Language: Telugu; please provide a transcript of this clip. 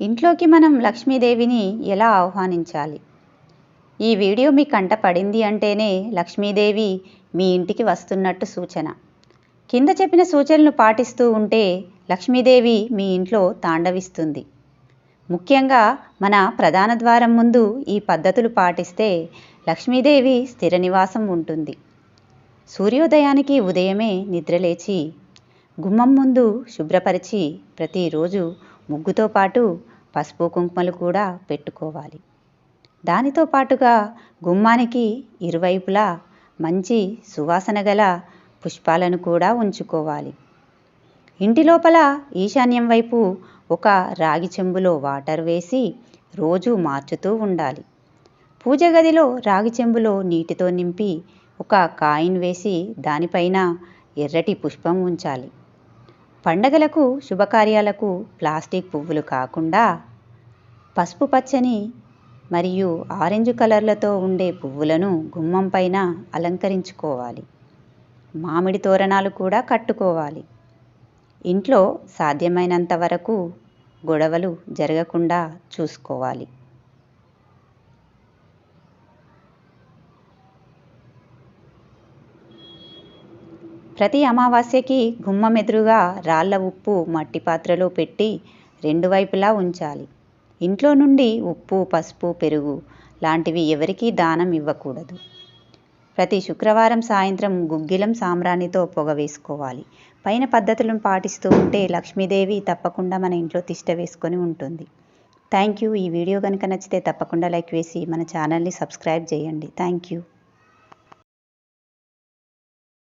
ఇంట్లోకి మనం లక్ష్మీదేవిని ఎలా ఆహ్వానించాలి? ఈ వీడియో మీ కంట పడింది అంటేనే లక్ష్మీదేవి మీ ఇంటికి వస్తున్నట్టు సూచన. కింద చెప్పిన సూచనలు పాటిస్తూ ఉంటే లక్ష్మీదేవి మీ ఇంట్లో తాండవిస్తుంది. ముఖ్యంగా మన ప్రధాన ద్వారం ముందు ఈ పద్ధతులు పాటిస్తే లక్ష్మీదేవి స్థిర నివాసం ఉంటుంది. సూర్యోదయానికి ఉదయమే నిద్రలేచి గుమ్మం ముందు శుభ్రపరిచి ప్రతిరోజు ముగ్గుతో పాటు పసుపు కుంకుమలు కూడా పెట్టుకోవాలి. దానితో పాటుగా గుమ్మానికి ఇరువైపులా మంచి సువాసన గల పుష్పాలను కూడా ఉంచుకోవాలి. ఇంటి లోపల ఈశాన్యం వైపు ఒక రాగి చెంబులో వాటర్ వేసి రోజు మార్చుతూ ఉండాలి. పూజ గదిలో రాగి చెంబులో నీటితో నింపి ఒక కాయిన్ వేసి దానిపైన ఎర్రటి పుష్పం ఉంచాలి. పండగలకు శుభకార్యాలకు ప్లాస్టిక్ పువ్వులు కాకుండా పసుపు పచ్చని మరియు ఆరెంజ్ కలర్లతో ఉండే పువ్వులను గుమ్మం పైన అలంకరించుకోవాలి. మామిడి తోరణాలు కూడా కట్టుకోవాలి. ఇంట్లో సాధ్యమైనంత వరకు గొడవలు జరగకుండా చూసుకోవాలి. ప్రతి అమావాస్యకి గుమ్మం ఎదురుగా రాళ్ళ ఉప్పు మట్టి పాత్రలో పెట్టి రెండు వైపులా ఉంచాలి. ఇంట్లో నుండి ఉప్పు పసుపు పెరుగు లాంటివి ఎవరికీ దానం ఇవ్వకూడదు. ప్రతి శుక్రవారం సాయంత్రం గుగ్గిలం సాంబ్రాణితో పొగ వేసుకోవాలి. పైన పద్ధతులను పాటిస్తూ ఉంటే లక్ష్మీదేవి తప్పకుండా మన ఇంట్లో తిష్ట వేసుకొని ఉంటుంది. Thank you. ఈ వీడియో కనుక నచ్చితే తప్పకుండా లైక్ వేసి మన ఛానల్ని సబ్స్క్రైబ్ చేయండి. Thank you.